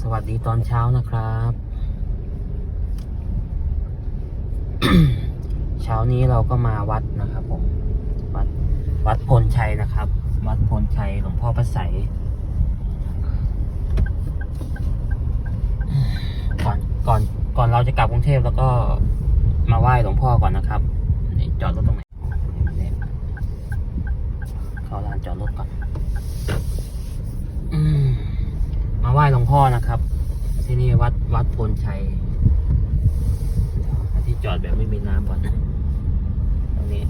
สวัสดีตอนเช้านะครับ เช้านี้เราก็มาวัดนะครับผมวัดวัดพลชัยนะครับ วัดพลชัยหลวงพ่อพระไสยก่อนก่อนก่อนเราจะกลับกรุงเทพแล้วก็มาไหว้หลวงพ่อก่อนนะครับนี่จอดรถตรงไหนเข้าลานจอดรถก่อน อืม มาไหว้หลวงพ่อนะครับ ที่นี่วัดวัดพลชัยที่จอดแบบไม่มีน้ำก่อนตรงนี้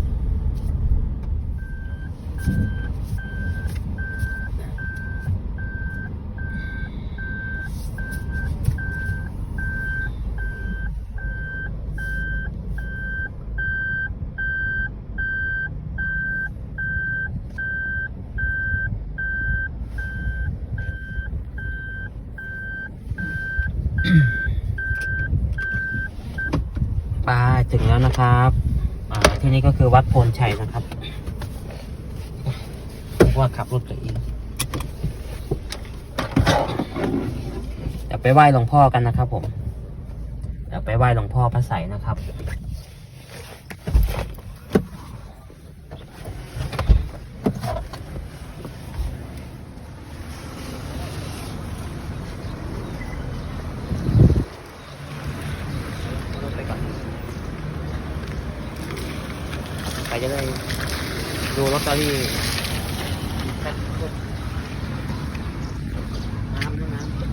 ถึงแล้วนะครับที่นี่ก็คือวัดโพนชัยนะครับเรียกว่าขับรถตัวเองเดี๋ยวไปไหว้หลวงพ่อกันนะครับผมเดี๋ยวไปไหว้หลวงพ่อพระใสนะครับ ไปก่อนไปจะได้ ดูลอตเตอรี่น้ำด้วยน้ำ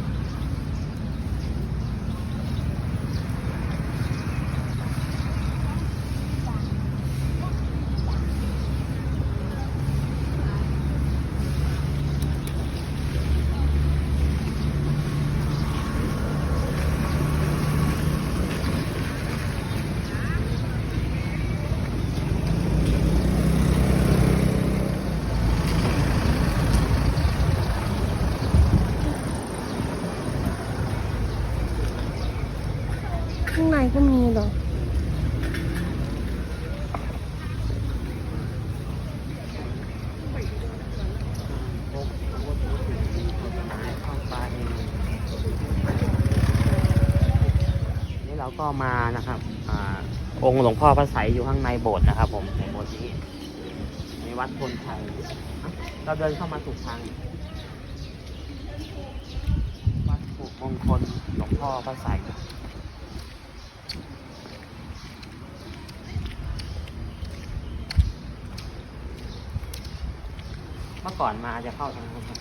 ข้างในก็มีเหรอนี่เราก็มานะครับอ่าองค์หลวงพ่อพระไสยอยู่ข้างในโบสถ์นะครับ ผมในโบสถ์นี้ในวัดพลชัยเราเดินเข้ามาถูกทางวัดปุมงคลหลวงพ่อพระไสย เมื่อก่อนมาจะเข้าทางนู้นครับ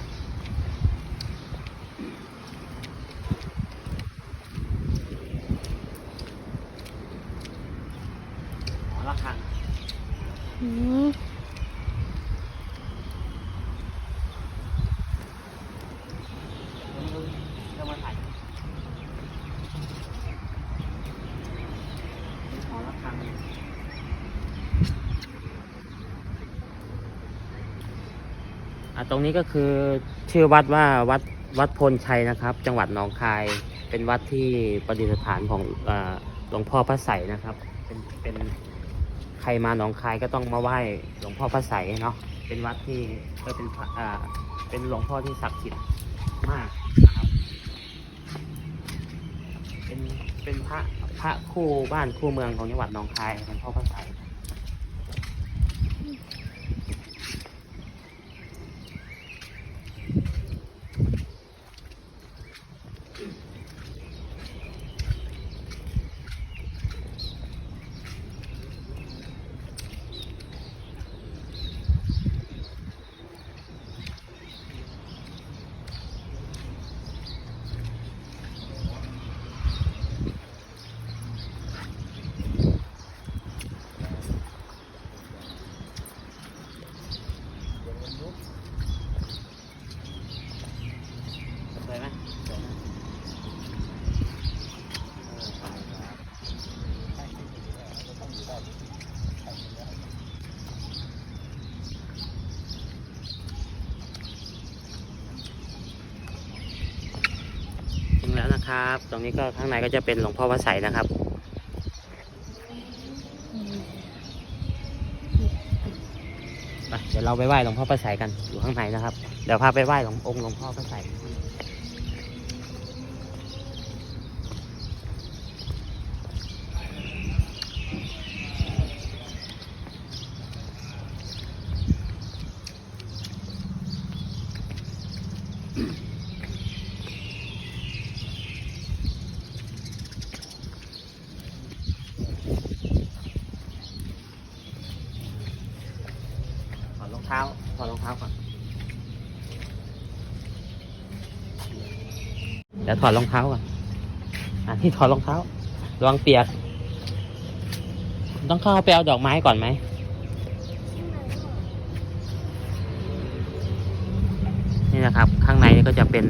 หอระฆัง อืม จะมาถ่ายหอระฆังอะ ตรงนี้ก็คือชื่อวัดว่าวัดวัดพลชัยนะครับ จังหวัดหนองคาย เป็นวัดที่ประดิษฐานของหลวงพ่อพระไสนะครับ เป็นเป็นใครมาหนองคายก็ต้องมาไหว้หลวงพ่อพระไสเนาะเป็นวัดที่เออเป็นพระอ่าเป็นหลวงพ่อที่ศักดิ์สิทธิ์มากนะครับ เป็นเป็นพระพระคู่บ้านคู่เมืองของจังหวัดหนองคายหลวงพ่อพระไสยส นะครับ ตรงนี้ก็ข้างในก็จะเป็นหลวงพ่อพระใสยนะครับ เดี๋ยวเราไปไหว้หลวงพ่อพระใสยกันอยู่ข้างในนะครับ เดี๋ยวพาไปไหว้หลวงองค์หลวงพ่อพระใสย ถอดรองเท้า ถอด รองเท้าก่อนเดี๋ยวถอดรองเท้าก่อนอะที่ถอดรองเท้าระวังเปียก ต้องเข้าไปเอาดอกไม้ก่อนไหมนี่นะครับ ข้างในนี่ก็จะเป็น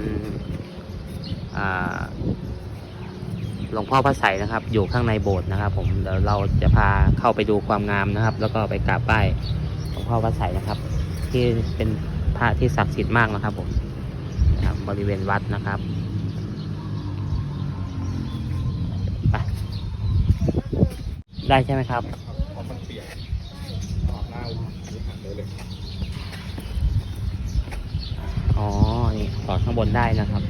หลวงพ่อพระไสนะครับ อยู่ข้างในโบสถ์นะครับ ผมเดี๋ยวเราจะพาเข้าไปดูความงามนะครับ แล้วก็ไปกราบไหว้หลวงพ่อพระไสนะครับ ที่เป็นพระที่ศักดิ์สิทธิ์มากนะครับผมนะครับบริเวณวัดนะครับไปได้ใช่ไหมครับเพราะมันเปียกออกหน้าหันเลยเลยอ๋อ นี่ถอดข้างบนได้นะครับ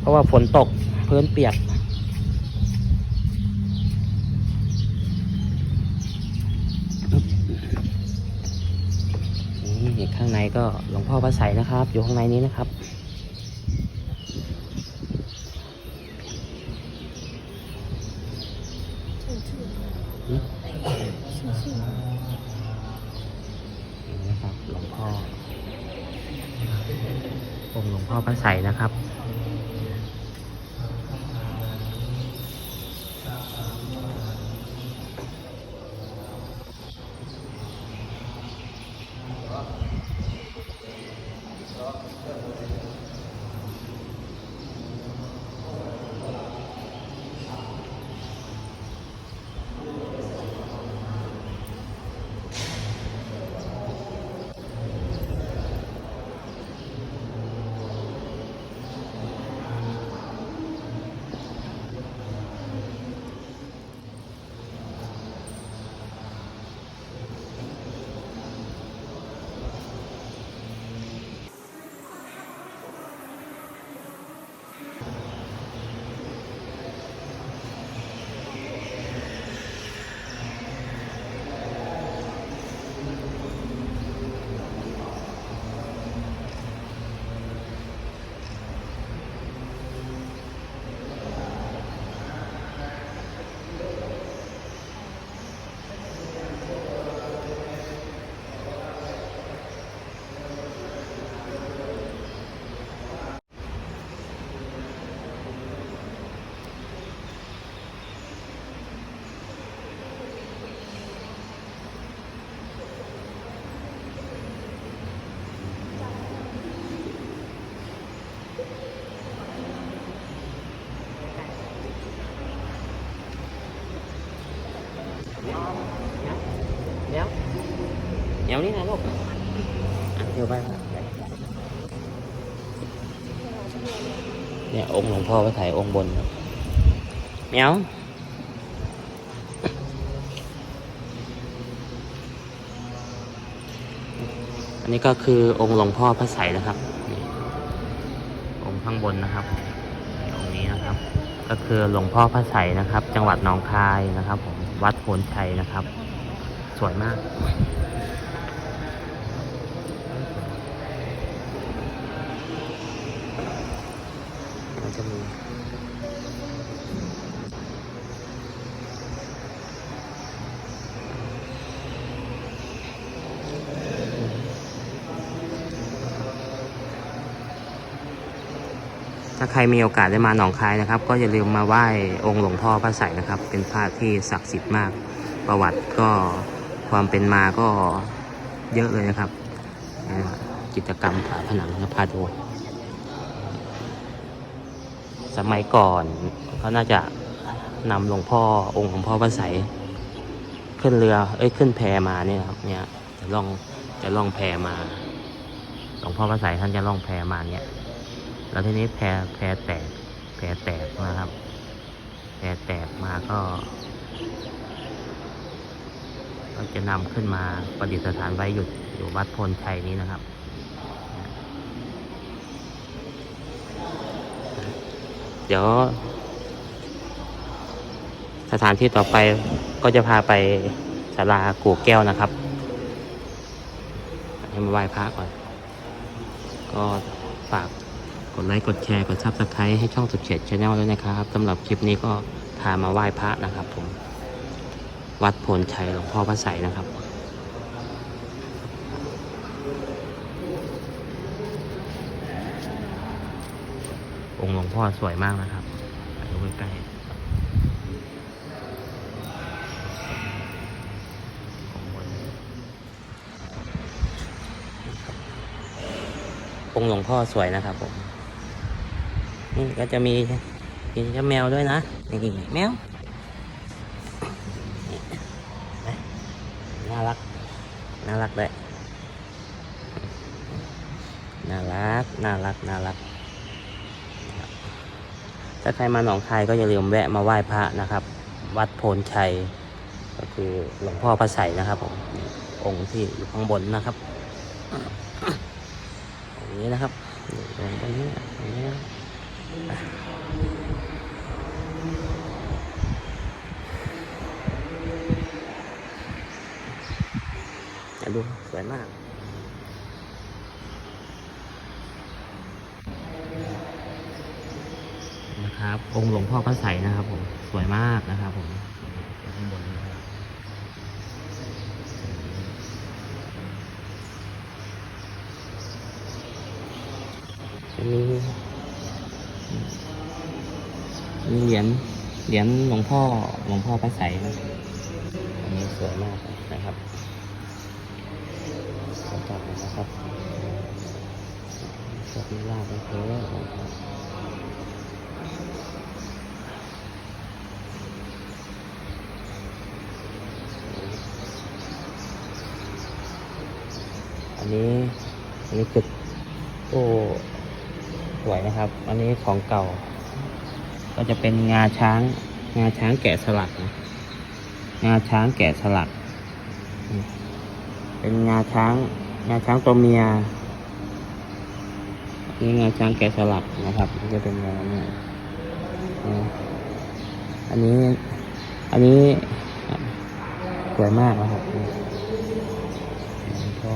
เพราะว่าฝนตกพื้นเปียก นี่ข้างใน ก็หลวงพ่อพระใสยนะครับ อยู่ข้างในนี้นะครับ นี่นะครับหลวงพ่อองค์หลวงพ่อพระไสยนะครับ เดี๋ยวเดี๋ย วนี้นะลูกอะเดี๋ยวไปเนี่ยองค์หลวงพ่อพระไถ่ายองค์บนครับเมียวอันนี้ก็คือองค์หลวงพ่อพระไสนะครับองค์ข้างบนนะครับตรงนี้นะครับ ก็คือหลวงพ่อพระไสนะครับ จังหวัดหนองคายนะครับผมวัดโพนชัยนะครับ สวยมาก มันจะมี ถ้าใครมีโอกาสได้มาหนองคายนะครับ ก็อย่าลืมมาไหว้องค์หลวงพ่อพระไสนะครับ เป็นพระที่ศักดิ์สิทธิ์มาก ประวัติก็ความเป็นมาก็เยอะเลยนะครับ กิจกรรมฝาผนังนะพาดูสมัยก่อนเขาน่าจะนำหลวงพ่อองค์หลวงพ่อพระไสขึ้นเรือ เอ้ยขึ้นแพมาเนี่ยครับเนี่ยจะล่องจะล่องแพมาหลวงพ่อพระไสท่านจะล่องแพมาเนี่ย แล้วทีนี้แพแพแตกแพแตกนะครับ แพแตกมาก็ก็จะนำขึ้นมาประดิษฐานไว้อยู่อยู่วัดพนชัยนี้นะครับ เดี๋ยว สถานที่ต่อไปก็จะพาไปศาลากู่แก้วนะครับให้มาไหว้พระก่อน ก็ฝาก กดไลค์กดแชร์กดซับสไครต์ให้ช่องสุดเฉดชาแนลด้วยนะครับสำหรับคลิปนี้ก็พามาไหว้พระนะครับผม วัดโพนชัยหลวงพ่อพระใสนะครับองค์หลวงพ่อสวยมากนะครับดูใกล้ๆองค์หลวงพ่อสวยนะครับผม นี่ก็จะมีมีเจ้าแมวด้วยนะนี่แมวน่ารัก น่ารักเลยน่ารัก น่ารัก น่ารัก ถ้าใครมาหนองคายก็อย่าลืมแวะมาไหว้พระนะครับ วัดโพนชัย ก็คือหลวงพ่อพระใสนะครับผมองค์ที่อยู่ข้างบนนะครับองค์นี้นะครับอยู่ตรงนี้ตรงนี้ ดูสวยมากนะครับ องค์หลวงพ่อพระใสยนะครับผม สวยมากนะครับผมข้างบนนะครับจ เหรียญเหรียญหลวงพ่อหลวงพ่อพระใสยนะอันนี้สวยมากนะครับขอจับหน่อยนะครับจับมีลาบไปเถอะนะครับอันนี้อันนี้คือโอ้สวยนะครับ อันนี้ของเก่า ก็จะเป็นงาช้าง งาช้างแกะสลักนะงาช้างแกะสลัก เป็นงาช้าง งาช้างตัวเมียนี่งาช้างแกะสลักนะครับจะเป็นงาเนี่ยอันนี้ อันนี้สวยมากนะครับก็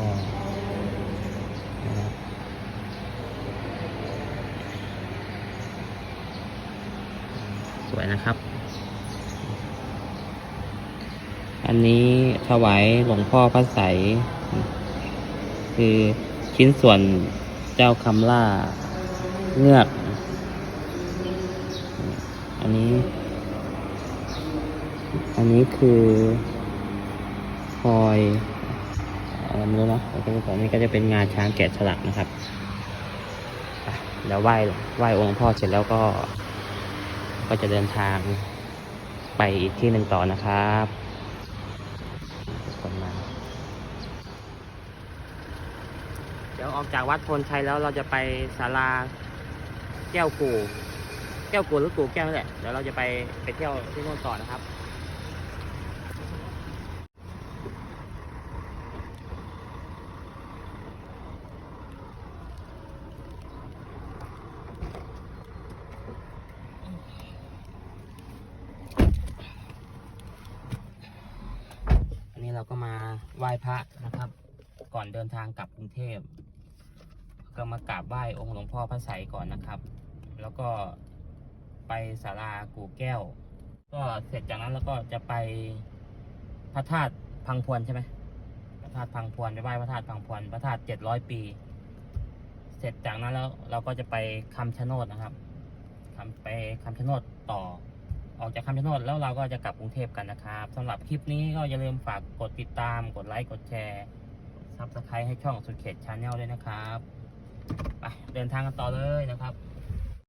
นะครับส วยนะครับ อันนี้ถวายหลวงพ่อพระใสยคือชิ้นส่วนเจ้าคำล่าเงือก อันนี้ อันนี้คือพลอยอะไรไม่รู้เนาะแล้วก็ของนี้ก็จะเป็นงาช้างแกะสลักนะครับ เดี๋ยวไหว้ไหว้องค์พ่อเสร็จแล้วก็ ก็จะเดินทางไปอีกที่หนึ่งต่อนะครับคนมาเดี๋ยวออกจากวัดพลชัยแล้วเราจะไปศาลาแก้วกู่ แก้วกู่หรือกู่แก้วนี่แหละ เดี๋ยวเราจะไปไปเที่ยวที่โน่นต่อนะครับ อันนี้เราก็มา ไหว้พระนะครับ ก่อนเดินทางกลับกรุงเทพ ก็มากราบไหว้องค์หลวงพ่อพระไสยก่อนนะครับ แล้วก็ไปศาลากู่แก้ว ก็เสร็จจากนั้นแล้วก็จะไปพระธาตุพังพวนใช่ไหมพระธาตุพังพวนไปไหว้พระธาตุพังพวนพระธาตุเจ็ดร้อยปี เสร็จจากนั้นแล้วเราก็จะไปคำชะโนดนะครับคำไปคำชะโนดต่อ ออกจากคำชะโนดแล้วเราก็จะกลับกรุงเทพกันนะครับสำหรับคลิปนี้ก็อย่าลืมฝากกดติดตาม กดไลค์กดแชร์ซับสไครต์ให้ช่องสุดเขตชาแนลด้วยนะครับไปเดินทางกันต่อเลยนะครับ